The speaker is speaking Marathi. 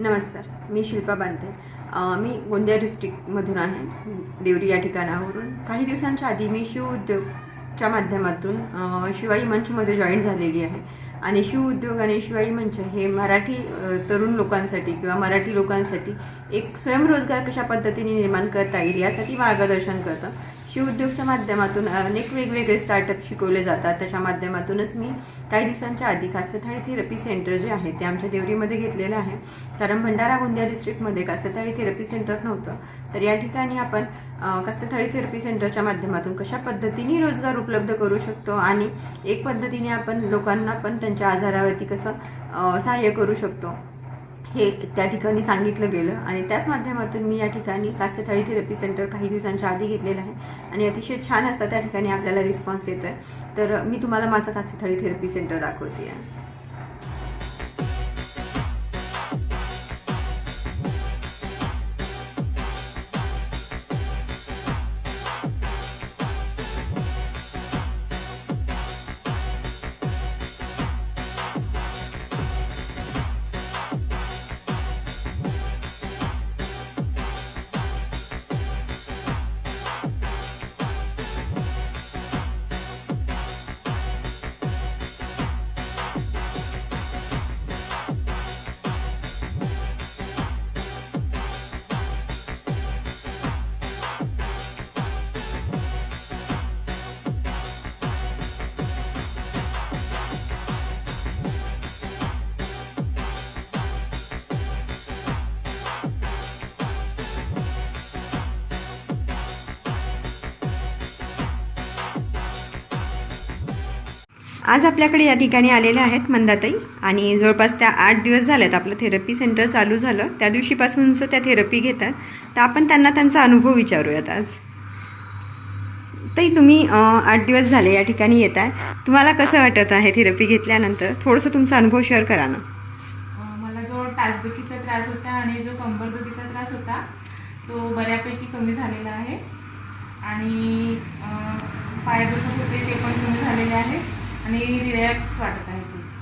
नमस्कार मी शिल्पा बांते मी गोंदिया डिस्ट्रिक्टमधून आहे. देवरी या ठिकाणावरून. काही दिवसांच्या आधी मी शिव उद्योगच्या माध्यमातून शिवाई मंचमध्ये जॉईन झालेली आहे. आणि शिव उद्योग आणि शिवाई मंच हे मराठी तरुण लोकांसाठी किंवा मराठी लोकांसाठी एक स्वयंरोजगार कशा पद्धतीने निर्माण करता येईल यासाठी मार्गदर्शन करतं. शिव उद्योगच्या माध्यमातून अनेक वेगवेगळे स्टार्टअप शिकवले जातात. त्याच्या माध्यमातूनच मी काही दिवसांच्या आधी कासथाळी थेरपी सेंटर जे आहे ते आमच्या देवरीमध्ये घेतलेलं आहे. कारण भंडारा गोंदिया डिस्ट्रिक्टमध्ये कासथाळी थेरपी सेंटर नव्हतं. तर या ठिकाणी आपण अ, कासथाळी थेरपी सेंटरच्या माध्यमातून कशा पद्धतीने रोजगार उपलब्ध करू शकतो आणि एक पद्धतीने आपण लोकांना पण त्यांच्या आजारावरती कसं सहाय्य करू शकतो. हे त्या ठिकाणी सांगितलं गेलं आणि त्याच माध्यमातून मी या ठिकाणी कासेथाळी थेरपी सेंटर काही दिवसांच्या आधी घेतलेलं आहे आणि अतिशय छान असा त्या ठिकाणी आपल्याला रिस्पॉन्स येतो आहे तर मी तुम्हाला माझं कासेथाळी थेरपी सेंटर दाखवते. आहे आज आपल्याकडे या ठिकाणी आलेल्या आहेत मंदाताई. आणि जवळपास त्या आठ दिवस झाल्यात आपलं थेरपी सेंटर चालू झालं. त्या दिवशीपासूनच त्या थेरपी घेतात. तर आपण त्यांना त्यांचा अनुभव विचारूयात आज. ताई तुम्ही आठ दिवस झाले या ठिकाणी येत आहे तुम्हाला कसं वाटत आहे थेरपी घेतल्यानंतर? थोडंसं तुमचा अनुभव शेअर करा ना. मला जो टाचदुखीचा त्रास होता आणि जो कंबरदुखीचा त्रास होता तो बऱ्यापैकी कमी झालेला आहे. आणि अं, पाय दुखत होते ते पण कमी झालेले आहे आणि रिलॅक्स वाटत आहे खूप